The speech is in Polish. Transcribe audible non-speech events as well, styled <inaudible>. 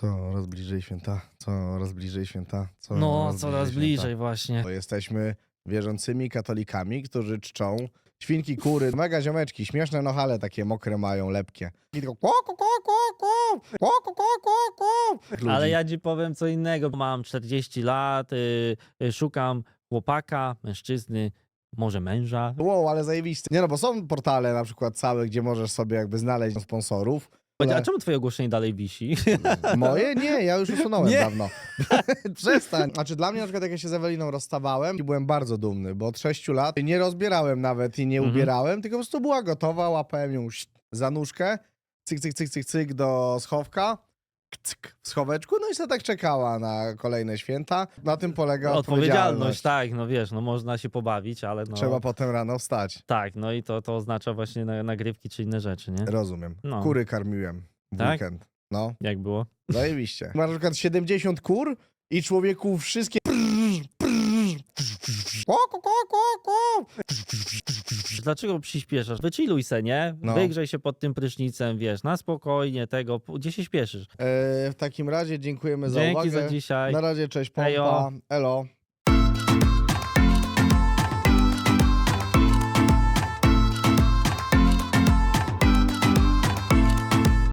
Coraz bliżej święta, coraz bliżej święta. Coraz No, coraz święta. bliżej właśnie. Jesteśmy wierzącymi katolikami, którzy czczą świnki, kury, mega ziomeczki, śmieszne nohale takie mokre mają, lepkie. I tylko ko, ko, ko, ko, ko, ko, ko, ko, ko, ko. Ale ja ci powiem co innego. Mam 40 lat, y, y, szukam chłopaka, mężczyzny, może męża. Wow, ale zajebiste. Nie no, bo są portale na przykład całe, gdzie możesz sobie jakby znaleźć sponsorów. A czemu twoje ogłoszenie dalej wisi? <laughs> Moje? Nie, ja już usunąłem Nie. dawno. <laughs> Przestań. Znaczy dla mnie na przykład jak ja się z Eweliną rozstawałem, byłem bardzo dumny, bo od 6 lat nie rozbierałem nawet i nie Mhm. ubierałem, tylko po prostu była gotowa, łapałem ją ś- za nóżkę, cyk, cyk, cyk, cyk, cyk do schowka, w schoweczku, no i sobie tak czekała na kolejne święta. Na tym polega Odpowiedzialność, odpowiedzialność. tak, no wiesz, no można się pobawić, ale no... Trzeba potem rano wstać. Tak, no i to, to oznacza właśnie na, nagrywki czy inne rzeczy, nie? Rozumiem. No. Kury karmiłem w Tak? weekend. No, Jak było? zajebiście. Masz na przykład 70 kur i człowieku wszystkie Ko, ko, ko, ko, ko. Dlaczego przyspieszasz? Wychilluj se, nie? No. Wygrzej się pod tym prysznicem, wiesz, na spokojnie tego, gdzie się śpieszysz? E, w takim razie dziękujemy za Dzięki uwagę. za dzisiaj. Na razie, cześć, pompa. Ejo. Elo.